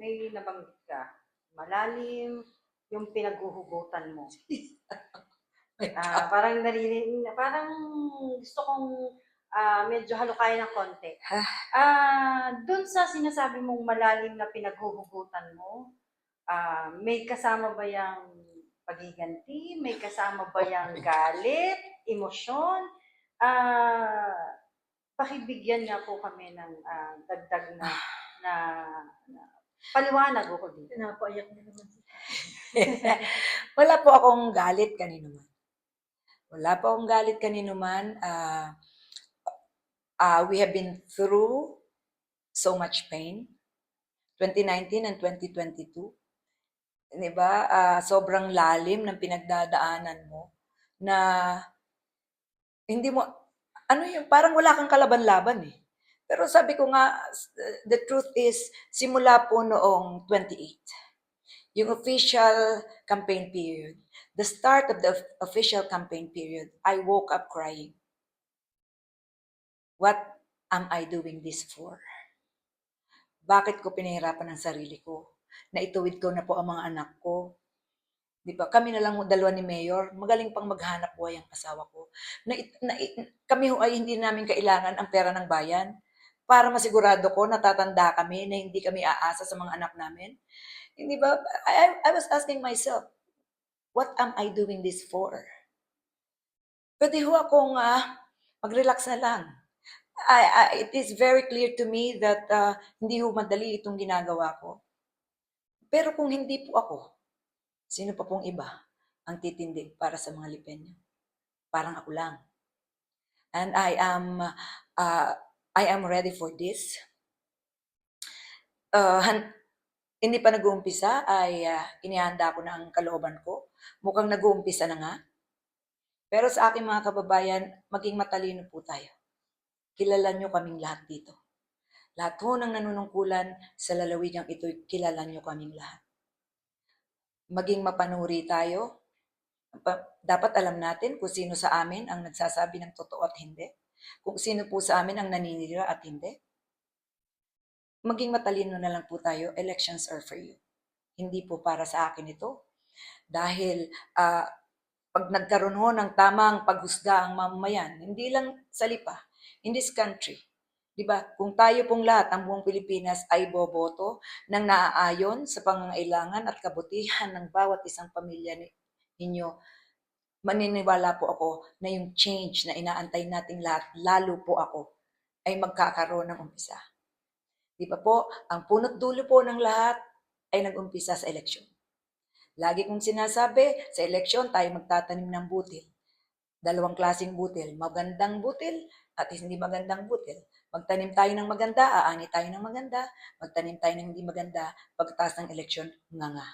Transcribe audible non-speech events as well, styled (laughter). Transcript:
may nabanggit ka. Malalim yung pinaghuhugutan mo. (laughs) Ah, parang naririnig, parang gusto kong ah, medyo halukay ng konti. Ah, doon sa sinasabi mong malalim na pinaghuhugutan mo, ah, may kasama ba yung pagiganti? May kasama ba yung galit, emosyon? Ah, pakibigyan nga po kami ng ah, dagdag na, na, na paliwanag ko dito. Pinapaiyak na naman (laughs) Wala po akong galit kanino man. Wala po akong galit kanino man. Ah, ah, we have been through so much pain. 2019 and 2022. Di ba? Ah, sobrang lalim ng pinagdadaanan mo na hindi mo, ano yung, parang wala kang kalaban-laban eh. Pero sabi ko nga, the truth is, simula po noong 28, yung official campaign period, the start of the official campaign period, I woke up crying. What am I doing this for? Bakit ko pinahirapan ang sarili ko? Naituwid ko na po ang mga anak ko. Di ba? Kami na lang dalawa ni Mayor, magaling pang maghanap buhay ang asawa ko. Na, na, kami ho ay hindi namin kailangan ang pera ng bayan para masigurado ko natatanda kami na hindi kami aasa sa mga anak namin. Hindi ba? I, I was asking myself, what am I doing this for? Pwede ho akong ah, mag-relax na lang. I, I, it is very clear to me that ah, hindi ho madali itong ginagawa ko. Pero kung hindi po ako, sino pa pong iba ang titindig para sa mga Lipenyo? Parang ako lang. And I am uh, I am ready for this. Uh, hindi pa nag-uumpisa ay uh, inihanda ko na ang kalooban ko. Mukhang nag-uumpisa na nga. Pero sa aking mga kababayan, maging matalino po tayo. Kilala nyo kaming lahat dito. Lahat ho ng nanunungkulan sa lalawigang ito, kilala nyo kaming lahat. Maging mapanuri tayo. Pa- Dapat alam natin kung sino sa amin ang nagsasabi ng totoo at hindi. Kung sino po sa amin ang naninira at hindi. Maging matalino na lang po tayo, elections are for you. Hindi po para sa akin ito. Dahil ah, pag nagkaroon ho ng tamang paghusga ang mamamayan, hindi lang sa lipa, in this country, di ba? Kung tayo pong lahat, ang buong Pilipinas ay boboto ng naaayon sa pangangailangan at kabutihan ng bawat isang pamilya ni- ninyo, maniniwala po ako na yung change na inaantay nating lahat, lalo po ako, ay magkakaroon ng umpisa. Di ba po, ang punot dulo po ng lahat ay nag-umpisa sa eleksyon. Lagi kong sinasabi, sa eleksyon tayo magtatanim ng butil. Dalawang klaseng butil, magandang butil at hindi magandang butil. Magtanim tayo ng maganda, aani tayo ng maganda. Magtanim tayo ng hindi maganda, pagkatapos ng eleksyon, nga nga.